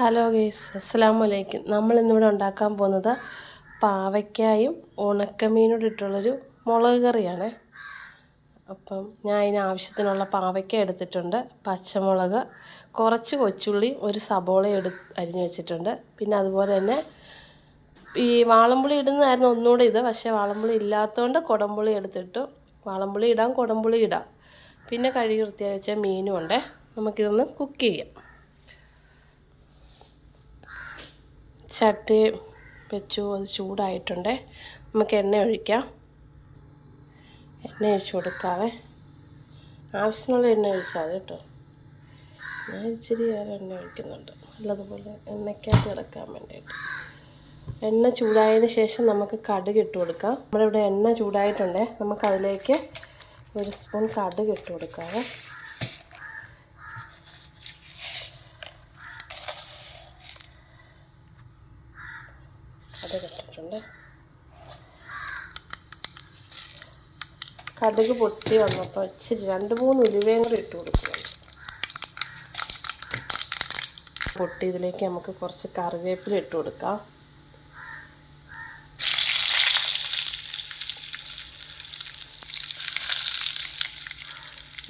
Hello guys അസ്സലാമു അലൈക്കും നമ്മൾ ഇന്നിവിടെ ഉണ്ടാക്കാൻ പോകുന്നത് പാവയ്ക്കായും ഉണക്കമീനോട് ഇട്ടുള്ളൊരു മുളക് കറിയാണ്. അപ്പം ഞാൻ അതിന് ആവശ്യത്തിനുള്ള പാവയ്ക്ക എടുത്തിട്ടുണ്ട് പച്ചമുളക് കുറച്ച് കൊച്ചുള്ളി ഒരു സബോള എടു അരിഞ്ഞ് വെച്ചിട്ടുണ്ട്. പിന്നെ അതുപോലെ തന്നെ ഈ വാളംപുളി ഇടുന്നതായിരുന്നു ഒന്നുകൂടെ ഇത് പക്ഷേ വാളംപുളി ഇല്ലാത്തതുകൊണ്ട് കുടംപുളി എടുത്തിട്ടു. വാളംപുളി ഇടാം കുടംപുളി ഇടാം. പിന്നെ കഴുകി വൃത്തിയാക്കി വെച്ച മീനും ഉണ്ട് നമുക്കിതൊന്ന് കുക്ക് ചെയ്യാം. ചട്ടി വെച്ചു അത് ചൂടായിട്ടുണ്ട്. നമുക്ക് എണ്ണ ഒഴിക്കാം. എണ്ണ ഒഴിച്ചു കൊടുക്കാവേ. ആവശ്യമുള്ള എണ്ണ ഒഴിച്ചാൽ മതി കേട്ടോ. ഞാൻ ഇച്ചിരി ഏറെ എണ്ണ ഒഴിക്കുന്നുണ്ട്. നല്ലതുപോലെ എണ്ണയ്ക്കകത്ത് ഇറക്കാൻ വേണ്ടിയിട്ട്. എണ്ണ ചൂടായതിന് ശേഷം നമുക്ക് കടുക് ഇട്ട് കൊടുക്കാം. നമ്മളിവിടെ എണ്ണ ചൂടായിട്ടുണ്ട്. നമുക്കതിലേക്ക് ഒരു സ്പൂൺ കടുക് ഇട്ട് കൊടുക്കാവേ. കടുക് ഇട്ടിട്ടുണ്ട് കടുക് പൊട്ടി വന്നപ്പോൾ ഇച്ചിരി രണ്ട് മൂന്ന് ഉലുവയും കൂടി ഇട്ട് കൊടുക്കുന്നുണ്ട് പൊട്ടി ഇതിലേക്ക് നമുക്ക് കുറച്ച് കറിവേപ്പില ഇട്ട് കൊടുക്കാം.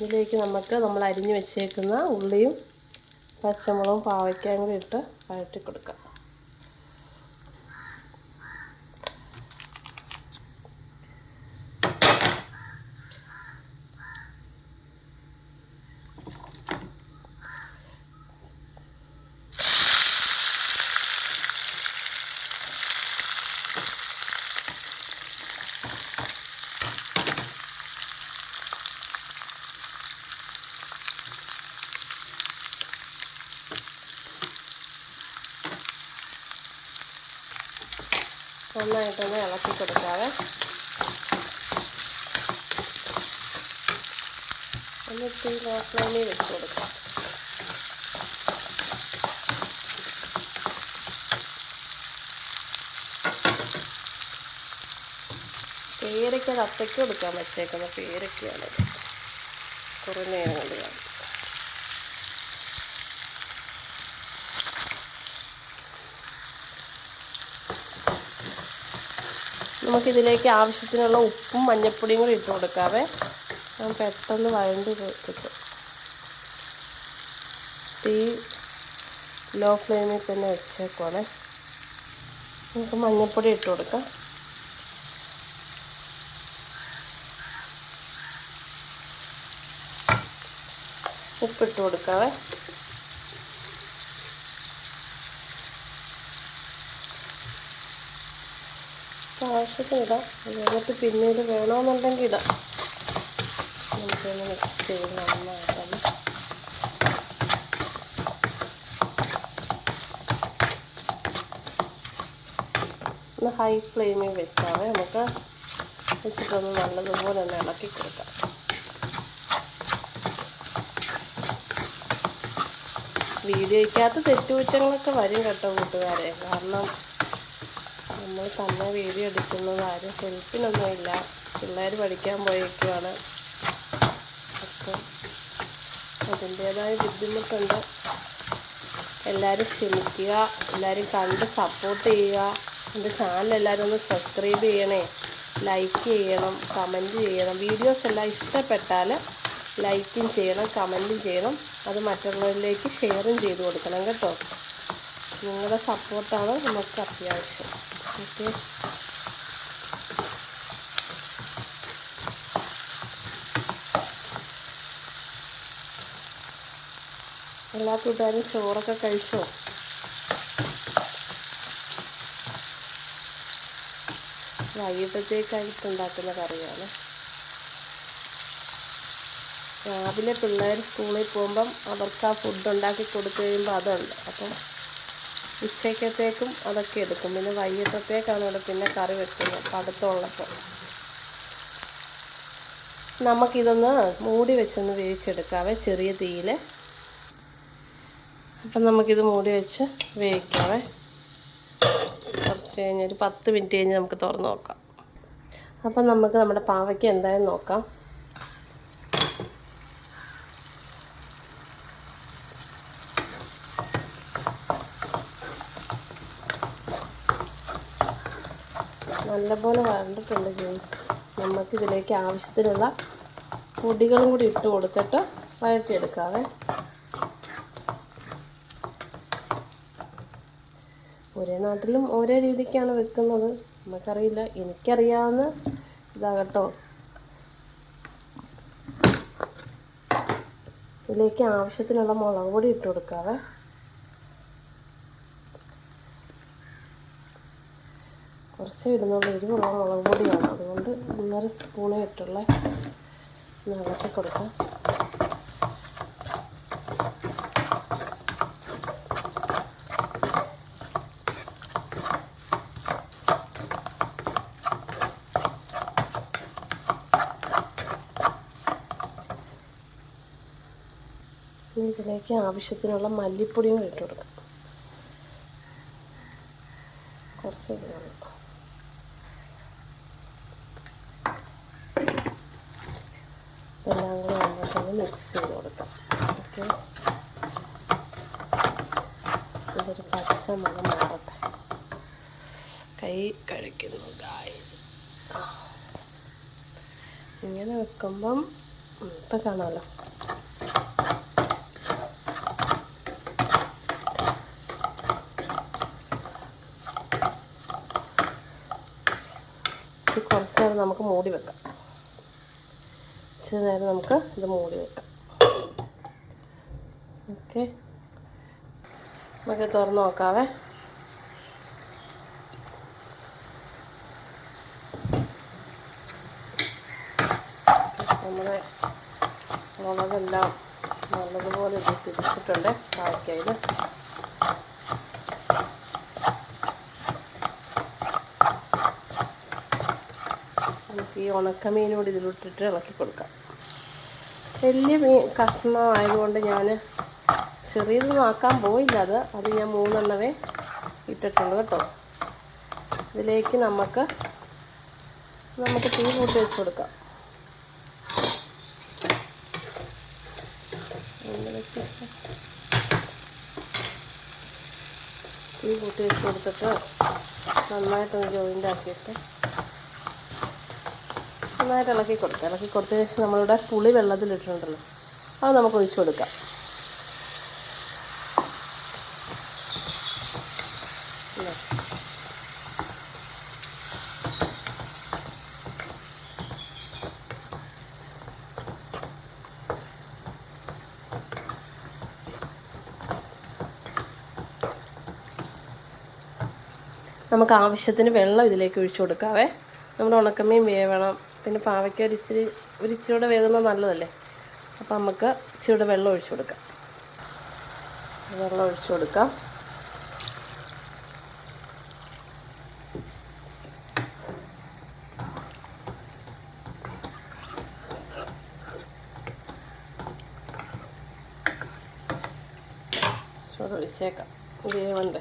ഇതിലേക്ക് നമുക്ക് നമ്മൾ അരിഞ്ഞു വെച്ചേക്കുന്ന ഉള്ളിയും പച്ചമുളകും പാവയ്ക്കയും കൂടി ഇട്ട് വഴറ്റി കൊടുക്കാം. നന്നായിട്ടൊന്ന് ഇളക്കി കൊടുക്കാവേ. എന്നിട്ട് ഈ ലോ ഫ്ലെയിമിൽ വെച്ച് കൊടുക്കാം. പേരയ്ക്ക കത്തയ്ക്ക് കൊടുക്കാൻ വെച്ചേക്കുന്ന പേരക്കയാണ് കുറേ നേരം കൊണ്ട് കാണും. നമുക്കിതിലേക്ക് ആവശ്യത്തിനുള്ള ഉപ്പും മഞ്ഞൾപ്പൊടിയും കൂടി ഇട്ട് കൊടുക്കാവേ. പെട്ടെന്ന് വഴണ്ട് കിട്ടും തീ ലോ ഫ്ലെയിമിൽ തന്നെ വെച്ചേക്കോളെ നമുക്ക് മഞ്ഞൾപ്പൊടി ഇട്ട് കൊടുക്കാം. ഉപ്പിട്ട് കൊടുക്കാവേ. ആവശ്യത്തിന് ഇടാം. എന്നിട്ട് പിന്നീട് വേണമെന്നുണ്ടെങ്കിൽ ഇടാം. നമുക്കൊന്ന് മിക്സ് ചെയ്ത് നന്നായിട്ടൊന്ന് ഒന്ന് ഹൈ ഫ്ലെയിമിൽ വെച്ചാവേ നമുക്ക് വെച്ചിട്ടൊന്ന് നല്ലതുപോലെ ഒന്ന് ഇളക്കി കൊടുക്കാം. വീഡിയോയ്ക്കകത്ത് തെറ്റുകുറ്റങ്ങളൊക്കെ വരും കേട്ടോ കൂട്ടുകാരെ. കാരണം നമ്മൾ തന്നെ വീഡിയോ എടുക്കുന്നത് ആരും ഹെൽപ്പിനൊന്നുമില്ല. പിള്ളേർ പഠിക്കാൻ പോയേക്കുവാണ്. അപ്പം അതിന്റേതായ ബുദ്ധിമുട്ടുണ്ട്. എല്ലാവരും ക്ഷമിക്കുക എല്ലാവരും കണ്ട് സപ്പോർട്ട് ചെയ്യുക. എന്റെ ചാനൽ എല്ലാവരും ഒന്ന് സബ്സ്ക്രൈബ് ചെയ്യണേ. ലൈക്ക് ചെയ്യണം കമന്റ് ചെയ്യണം. വീഡിയോസ് എല്ലാം ഇഷ്ടപ്പെട്ടാൽ ലൈക്കും ചെയ്യണം കമന്റും ചെയ്യണം. അത് മറ്റുള്ളവരിലേക്ക് ഷെയറും ചെയ്ത് കൊടുക്കണം കേട്ടോ. നിങ്ങളുടെ സപ്പോർട്ടാണ് നമുക്ക് അത്യാവശ്യം. ഓക്കെ എല്ലാ കൂട്ടുകാരും ചോറൊക്കെ കഴിച്ചോ? വൈകിട്ടത്തേക്കായിട്ട് ഉണ്ടാക്കുന്ന കറിയാണ്. രാവിലെ പിള്ളേർ സ്കൂളിൽ പോകുമ്പം അവർക്ക് ആ ഫുഡ് ഉണ്ടാക്കി കൊടുത്തു കഴിയുമ്പോൾ അതുണ്ട്. അപ്പം ഉച്ചക്കത്തേക്കും അതൊക്കെ എടുക്കും. പിന്നെ വൈകിട്ടത്തേക്കാണ് ഇവിടെ പിന്നെ കറി വെക്കുന്നത് പടുത്തുള്ളപ്പോൾ. നമുക്കിതൊന്ന് മൂടി വെച്ചൊന്ന് വേവിച്ചെടുക്കാവേ ചെറിയ തീയിൽ അപ്പം നമുക്കിത് മൂടി വെച്ച് വേവിക്കാവേ കുറച്ച് കഴിഞ്ഞ് ഒരു പത്ത് മിനിറ്റ് കഴിഞ്ഞ് നമുക്ക് തുറന്ന് നോക്കാം. അപ്പം നമുക്ക് നമ്മുടെ പാവയ്ക്ക് എന്തായാലും നോക്കാം. നല്ലപോലെ വരണ്ടിട്ടുണ്ട് ജ്യൂസ് നമുക്കിതിലേക്ക് ആവശ്യത്തിനുള്ള പൊടികളും കൂടി ഇട്ട് കൊടുത്തിട്ട് വഴറ്റിയെടുക്കാവേ. ഒരേ നാട്ടിലും ഓരോ രീതിക്കാണ് വെക്കുന്നത്. നമുക്കറിയില്ല. എനിക്കറിയാവുന്ന ഇതാകട്ടോ. ഇതിലേക്ക് ആവശ്യത്തിനുള്ള മുളക് പൊടി ഇട്ട് കൊടുക്കാവേ. കുറച്ച് ഇടുന്നുള്ള എരിവുള്ള മുളക് പൊടിയാണ്. അതുകൊണ്ട് ഒന്നര സ്പൂണേ ഇട്ടുള്ള ഇളക്കി കൊടുക്കാം. ഇതിലേക്ക് ആവശ്യത്തിനുള്ള മല്ലിപ്പൊടിയും ഇട്ടുകൊടുക്കാം ഇട്ട് കൊടുക്കാം കുറച്ച് ഇടണം എല്ലാം കൂടി നന്നായിട്ടൊന്ന് കൊടുക്കാം. ഓക്കെ. ഇതൊരു പച്ച മണം മാറട്ടെ. കൈ കഴിക്കുന്നു കായ് ഇങ്ങനെ വെക്കുമ്പം ഇപ്പം കാണാമല്ലോ കുറച്ച് നേരം നമുക്ക് മൂടി വെക്കാം. ഇച്ചിരി നേരം നമുക്ക് ഇത് മൂടി വെക്കാം. ഓക്കെ. നമുക്ക് തുറന്ന് നോക്കാവേ. നമ്മുടെ മുളകെല്ലാം നല്ലതുപോലെ ഇത് തിരിച്ചിട്ടുണ്ട്. കായ്ക്കയിൽ നമുക്ക് ഈ ഉണക്കമീനോട് ഇതിലിട്ടിട്ട് ഇളക്കി കൊടുക്കാം. വലിയ മീൻ കഷ്ണം ആയതുകൊണ്ട് ഞാൻ ചെറിയതൊന്നും ആക്കാൻ പോയില്ല അത്. അത് ഞാൻ മൂന്നെണ്ണവേ ഇട്ടിട്ടുണ്ട് കേട്ടോ. ഇതിലേക്ക് നമുക്ക് നമുക്ക് തീ കൂട്ടി വെച്ച് കൊടുക്കാം. തീ കൂട്ടി വെച്ച് കൊടുത്തിട്ട് നന്നായിട്ടൊന്ന് ജോയിന്റ് ആക്കിയിട്ട് നന്നായിട്ട് ഇളക്കി കൊടുക്കാം. ഇളക്കി കൊടുത്തതിന് ശേഷം നമ്മളിവിടെ പുളി വെള്ളത്തിലിട്ടുണ്ടല്ലോ അത് നമുക്ക് ഒഴിച്ചു കൊടുക്കാം. നമുക്ക് ആവശ്യത്തിന് വെള്ളം ഇതിലേക്ക് ഒഴിച്ചു കൊടുക്കാവേ. നമ്മുടെ ഉണക്കമീൻ വേവണം. പിന്നെ പാവയ്ക്ക ഒരു ഇച്ചിരി ഒരു ഇച്ചിരി കൂടെ വേകുന്നത് നല്ലതല്ലേ? അപ്പം നമുക്ക് ഇച്ചിരി കൂടെ വെള്ളം ഒഴിച്ചു കൊടുക്കാം. വെള്ളം ഒഴിച്ചു കൊടുക്കാം. ഒഴിച്ചേക്കാം വേവണ്ടേ?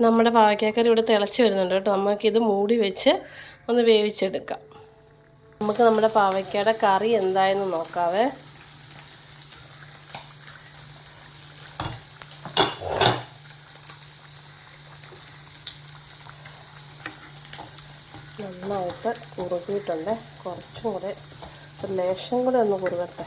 നമ്മുടെ പാവയ്ക്കാക്കറി ഇവിടെ തിളച്ച് വരുന്നുണ്ട് കേട്ടോ. നമുക്കിത് മൂടി വെച്ച് ഒന്ന് വേവിച്ചെടുക്കാം. നമുക്ക് നമ്മുടെ പാവയ്ക്കയുടെ കറി എന്തായെന്ന് നോക്കാവേ. നന്നായിട്ട് കുറുകിയിട്ടുണ്ട്. കുറച്ചും കൂടെ ലേശം കൂടെ ഒന്ന് കുറുകട്ടെ.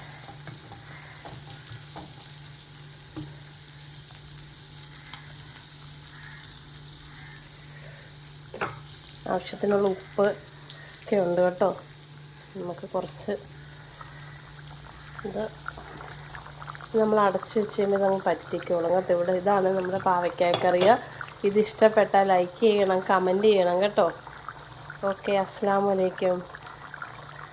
ആവശ്യത്തിനുള്ള ഉപ്പ് ഒക്കെ ഉണ്ട് കേട്ടോ. നമുക്ക് കുറച്ച് ഇത് നമ്മൾ അടച്ച് വെച്ച് കഴിയുമ്പോൾ ഇതങ്ങ് പറ്റിക്കോളും കേട്ടോ. ഇവിടെ ഇതാണ് നമ്മുടെ പാവയ്ക്കാക്കറിയ ഇത് ഇഷ്ടപ്പെട്ടാൽ ലൈക്ക് ചെയ്യണം കമന്റ് ചെയ്യണം കേട്ടോ. ഓക്കെ അസ്സാം വലൈക്കും